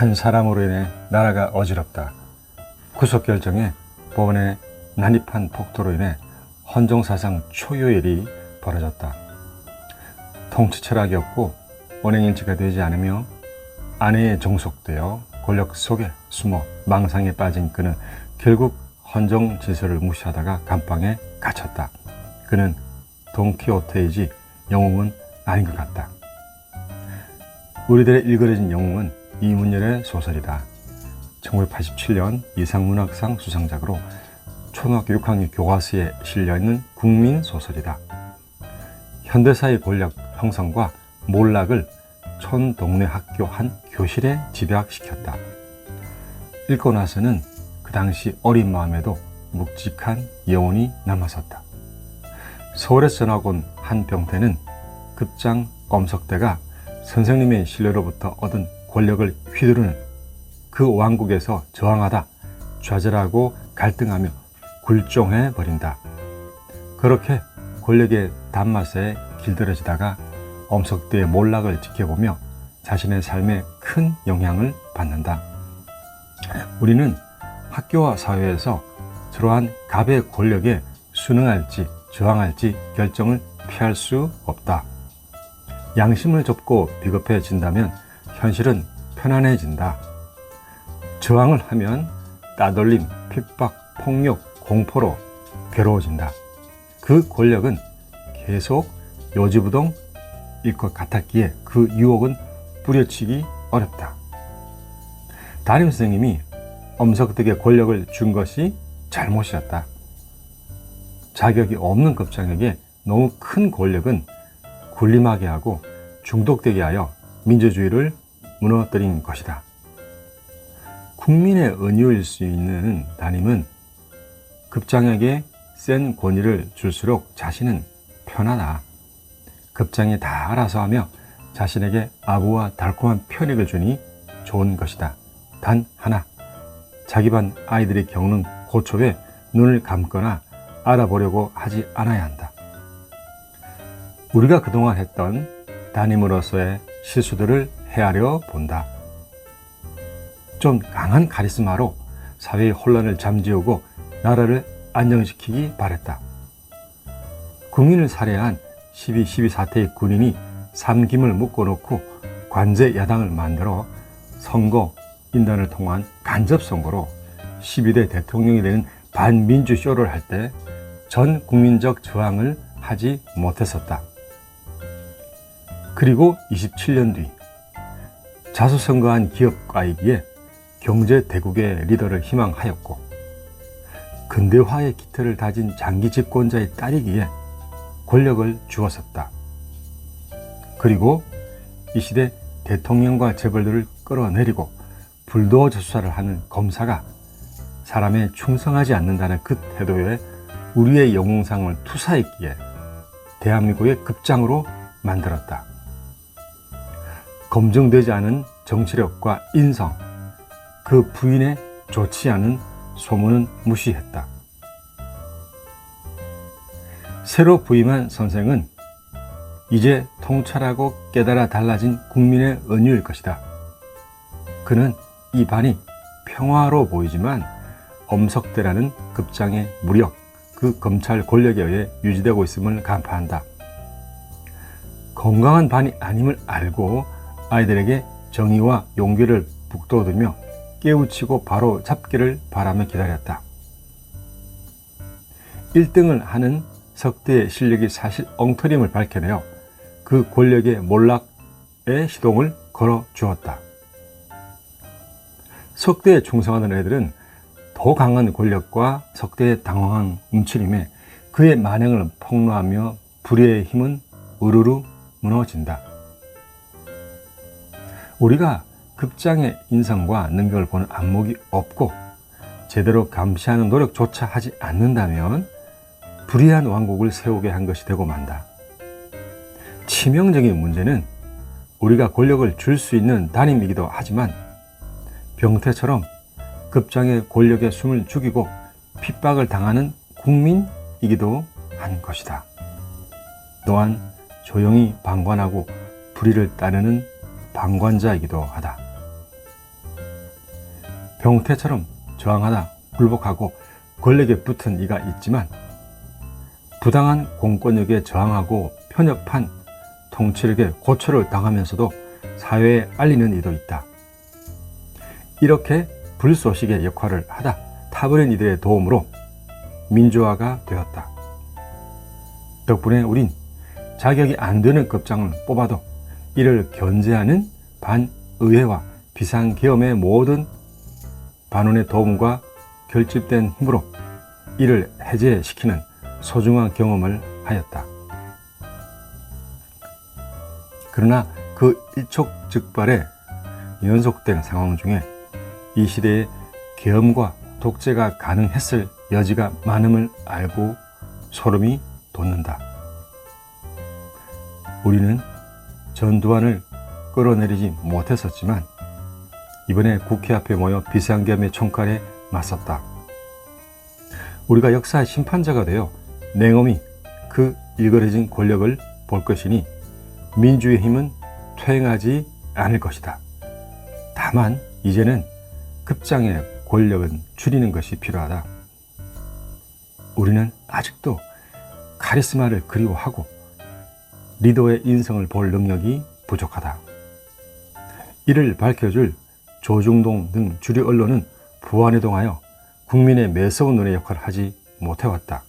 한 사람으로 인해 나라가 어지럽다. 구속 결정에 법원에 난입한 폭도로 인해 헌정사상 초유의 일이 벌어졌다. 통치 철학이 없고 언행일치가 되지 않으며 아내에 종속되어 권력 속에 숨어 망상에 빠진 그는 결국 헌정 질서를 무시하다가 감방에 갇혔다. 그는 돈키호테이지 영웅은 아닌 것 같다. 우리들의 일그러진 영웅은 이문열의 소설이다. 1987년 이상문학상 수상작으로 초등학교 6학년 교과서에 실려있는 국민 소설이다. 현대사의 권력 형성과 몰락을 촌 동네 학교 한 교실에 집약시켰다. 읽고 나서는 그 당시 어린 마음에도 묵직한 여운이 남았었다. 서울에서 전학 온한 병태는 급장 엄석대가 선생님의 신뢰로부터 얻은 권력을 휘두르는 그 왕국에서 저항하다 좌절하고 갈등하며 굴종해 버린다. 그렇게 권력의 단맛에 길들여지다가 엄석대의 몰락을 지켜보며 자신의 삶에 큰 영향을 받는다. 우리는 학교와 사회에서 저러한 갑의 권력에 순응할지 저항할지 결정을 피할 수 없다. 양심을 접고 비겁해진다면 현실은 편안해진다. 저항을 하면 따돌림, 핍박, 폭력, 공포로 괴로워진다. 그 권력은 계속 요지부동일 것 같았기에 그 유혹은 뿌려치기 어렵다. 담임 선생님이 엄석덕에 권력을 준 것이 잘못이었다. 자격이 없는 급장에게 너무 큰 권력은 군림하게 하고 중독되게 하여 민주주의를 무너뜨린 것이다. 국민의 은유일 수 있는 담임은 급장에게 센 권위를 줄수록 자신은 편하다. 급장이 다 알아서 하며 자신에게 아부와 달콤한 편익을 주니 좋은 것이다. 단 하나, 자기 반 아이들이 겪는 고초에 눈을 감거나 알아보려고 하지 않아야 한다. 우리가 그동안 했던 담임으로서의 실수들을 헤아려 본다. 좀 강한 카리스마로 사회의 혼란을 잠재우고 나라를 안정시키기 바랬다. 국민을 살해한 12.12 사태의 군인이 삼김을 묶어놓고 관제 야당을 만들어 선거 인단을 통한 간접 선거로 12대 대통령이 되는 반민주 쇼를 할 때 전 국민적 저항을 하지 못했었다. 그리고 27년 뒤 자수성가한 기업가이기에 경제 대국의 리더를 희망하였고 근대화의 기틀을 다진 장기 집권자의 딸이기에 권력을 주었었다. 그리고 이 시대 대통령과 재벌들을 끌어내리고 불도저 수사를 하는 검사가 사람에 충성하지 않는다는 그 태도에 우리의 영웅상을 투사했기에 대한민국의 급장으로 만들었다. 검증되지 않은 정치력과 인성, 그 부인의 좋지 않은 소문은 무시했다. 새로 부임한 선생은 이제 통찰하고 깨달아 달라진 국민의 은유일 것이다. 그는 이 반이 평화로 보이지만 엄석대라는 급장의 무력, 그 검찰 권력에 의해 유지되고 있음을 간파한다. 건강한 반이 아님을 알고 아이들에게 정의와 용기를 북돋으며 깨우치고 바로 잡기를 바라며 기다렸다. 1등을 하는 석대의 실력이 사실 엉터림을 밝혀내어 그 권력의 몰락의 시동을 걸어 주었다. 석대에 충성하는 애들은 더 강한 권력과 석대에 당황한 움츠림에 그의 만행을 폭로하며 불의의 힘은 으르르 무너진다. 우리가 급장의 인성과 능력을 보는 안목이 없고 제대로 감시하는 노력조차 하지 않는다면 불의한 왕국을 세우게 한 것이 되고 만다. 치명적인 문제는 우리가 권력을 줄 수 있는 담임이기도 하지만 병태처럼 급장의 권력의 숨을 죽이고 핍박을 당하는 국민이기도 한 것이다. 또한 조용히 방관하고 불의를 따르는 방관자이기도 하다. 병태처럼 저항하다 굴복하고 권력에 붙은 이가 있지만 부당한 공권력에 저항하고 편협한 통치력에 고초를 당하면서도 사회에 알리는 이도 있다. 이렇게 불소식의 역할을 하다 타버린 이들의 도움으로 민주화가 되었다. 덕분에 우린 자격이 안 되는 급장을 뽑아도 이를 견제하는 반의회와 비상계엄의 모든 반원의 도움과 결집된 힘으로 이를 해제시키는 소중한 경험을 하였다. 그러나 그 일촉즉발의 연속된 상황 중에 이 시대에 계엄과 독재가 가능했을 여지가 많음을 알고 소름이 돋는다. 우리는 전두환을 끌어내리지 못했었지만 이번에 국회 앞에 모여 비상계엄의 총칼에 맞섰다. 우리가 역사의 심판자가 되어 냉엄히 그 일거려진 권력을 볼 것이니 민주의 힘은 퇴행하지 않을 것이다. 다만 이제는 급장의 권력은 줄이는 것이 필요하다. 우리는 아직도 카리스마를 그리워하고 리더의 인성을 볼 능력이 부족하다. 이를 밝혀줄 조중동 등 주류 언론은 부안해동하여 국민의 매서운 눈의 역할을 하지 못해왔다.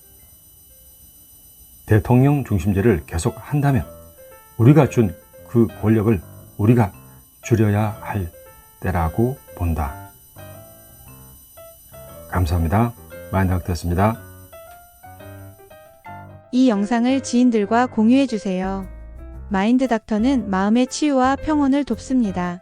대통령 중심제를 계속 한다면 우리가 준 그 권력을 우리가 줄여야 할 때라고 본다. 감사합니다. 마인드학트였습니다. 이 영상을 지인들과 공유해 주세요. 마인드 닥터는 마음의 치유와 평온을 돕습니다.